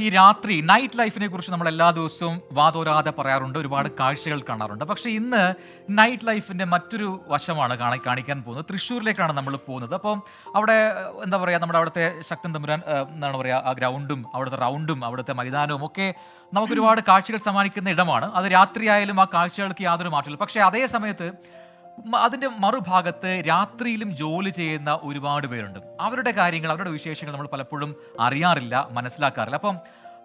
ഈ രാത്രി നൈറ്റ് ലൈഫിനെ കുറിച്ച് നമ്മൾ എല്ലാ ദിവസവും വാതോരാതെ പറയാറുണ്ട്. ഒരുപാട് കാഴ്ചകൾ കാണാറുണ്ട്. പക്ഷേ ഇന്ന് നൈറ്റ് ലൈഫിന്റെ മറ്റൊരു വശമാണ് കാണി കാണിക്കാൻ പോകുന്നത്. തൃശ്ശൂരിലേക്കാണ് നമ്മൾ പോകുന്നത്. അപ്പം അവിടെ എന്താ പറയുക നമ്മുടെ അവിടുത്തെ ശക്തൻ തമ്പുരാൻ എന്താണ് പറയുക ആ ഗ്രൗണ്ടും അവിടുത്തെ റൗണ്ടും അവിടുത്തെ മൈതാനവും ഒക്കെ നമുക്കൊരുപാട് കാഴ്ചകൾ സമ്മാനിക്കുന്ന ഇടമാണ്. അത് രാത്രിയായാലും ആ കാഴ്ചകൾക്ക് യാതൊരു മാറ്റമില്ല. പക്ഷേ അതേ സമയത്ത് അതിന്റെ മറുഭാഗത്ത് രാത്രിയിലും ജോലി ചെയ്യുന്ന ഒരുപാട് പേരുണ്ട്. അവരുടെ കാര്യങ്ങൾ അവരുടെ വിശേഷങ്ങൾ നമ്മൾ പലപ്പോഴും അറിയാറില്ല മനസ്സിലാക്കാറില്ല. അപ്പം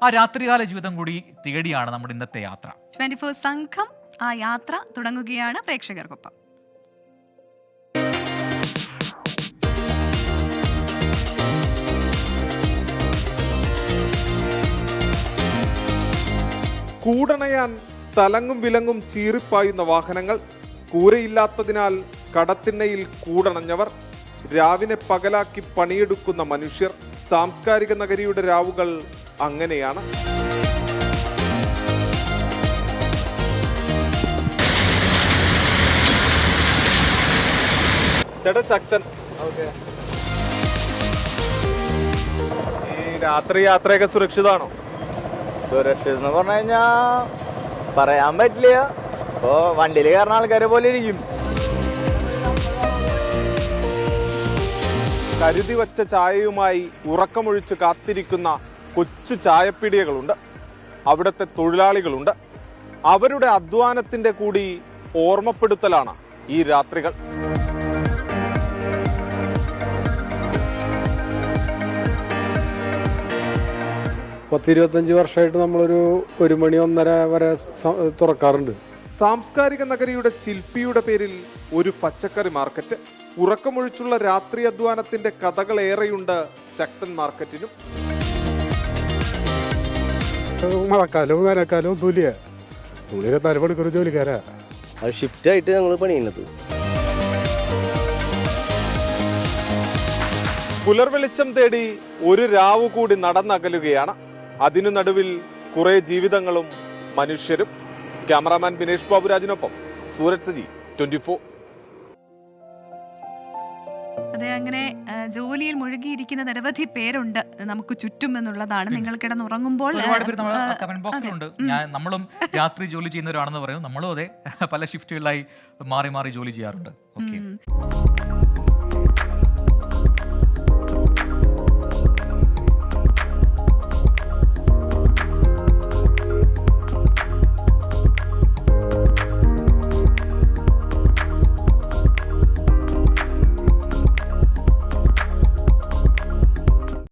ആ രാത്രികാല ജീവിതം കൂടി തേടിയാണ് നമ്മുടെ ഇന്നത്തെ യാത്ര. ട്വന്റി ഫോർ സംഘം ആ യാത്ര തുടങ്ങുകയാണ് പ്രേക്ഷകർക്കൊപ്പം. കൂടണയാൻ തലങ്ങും വിലങ്ങും ചീറിപ്പായുന്ന വാഹനങ്ങൾ കൂരയില്ലാത്തതിനാൽ കടത്തിണ്ണയിൽ കൂടണഞ്ഞവർ രാവിനെ പകലാക്കി പണിയെടുക്കുന്ന മനുഷ്യർ സാംസ്കാരിക നഗരിയുടെ രാവുകൾ അങ്ങനെയാണ്. ശക്തൻ. ഈ രാത്രി യാത്രയൊക്കെ സുരക്ഷിതമാണോ? സുരക്ഷിതം എന്ന് പറഞ്ഞു കഴിഞ്ഞാ പറയാൻ പറ്റില്ല. ഇപ്പോ വണ്ടിയിൽ കയറുന്ന ആൾക്കാരെ പോലെ ഇരിക്കും. കരുതി വച്ച ചായയുമായി ഉറക്കമൊഴിച്ച് കാത്തിരിക്കുന്ന കൊച്ചു ചായപ്പിടിയകളുണ്ട് അവിടുത്തെ തൊഴിലാളികളുണ്ട്. അവരുടെ അധ്വാനത്തിന്റെ കൂടി ഓർമ്മപ്പെടുത്തലാണ് ഈ രാത്രികൾ. പത്തിരുപത്തഞ്ച് വർഷമായിട്ട് നമ്മളൊരു ഒരു മണി ഒന്നര വരെ തുറക്കാറുണ്ട്. സാംസ്കാരിക നഗരിയുടെ ശില്പിയുടെ പേരിൽ ഒരു പച്ചക്കറി മാർക്കറ്റ്. ഉറക്കമൊഴിച്ചുള്ള രാത്രി അധ്വാനത്തിന്റെ കഥകളേറെയുണ്ട് ശക്തൻ മാർക്കറ്റിനും. മഴക്കാലവും വേനൽക്കാലവും നമ്മൾ ഇരുപത്തിനാല് മണിക്കൂർ ജോലിക്കാരാ. അത് ഷിഫ്റ്റ് ആയിട്ട് ഞങ്ങൾ പണിയുന്നത്. പുലർവെളിച്ചം തേടി ഒരു രാവു കൂടി നടന്നകലുകയാണ്. അതിനു നടുവിൽ കുറെ ജീവിതങ്ങളും മനുഷ്യരും. ക്യാമറാമാൻ ബിനേഷ് ബാബുരാജിനൊപ്പം സൂരജ് സജി ട്വന്റി ഫോർ അതെ അങ്ങനെ ജോലിയിൽ മുഴുകിയിരിക്കുന്ന നിരവധി പേരുണ്ട് നമുക്ക് ചുറ്റും എന്നുള്ളതാണ് നിങ്ങൾ കിടന്നുറങ്ങുമ്പോൾ കമന്റ്. ബോക്സിലുണ്ട്. ഞാൻ നമ്മളും രാത്രി ജോലി ചെയ്യുന്നവരാണെന്ന് പറയുന്നു നമ്മളും അതെ പല ഷിഫ്റ്റുകളിലായി മാറി മാറി ജോലി ചെയ്യാറുണ്ട് ഓക്കെ.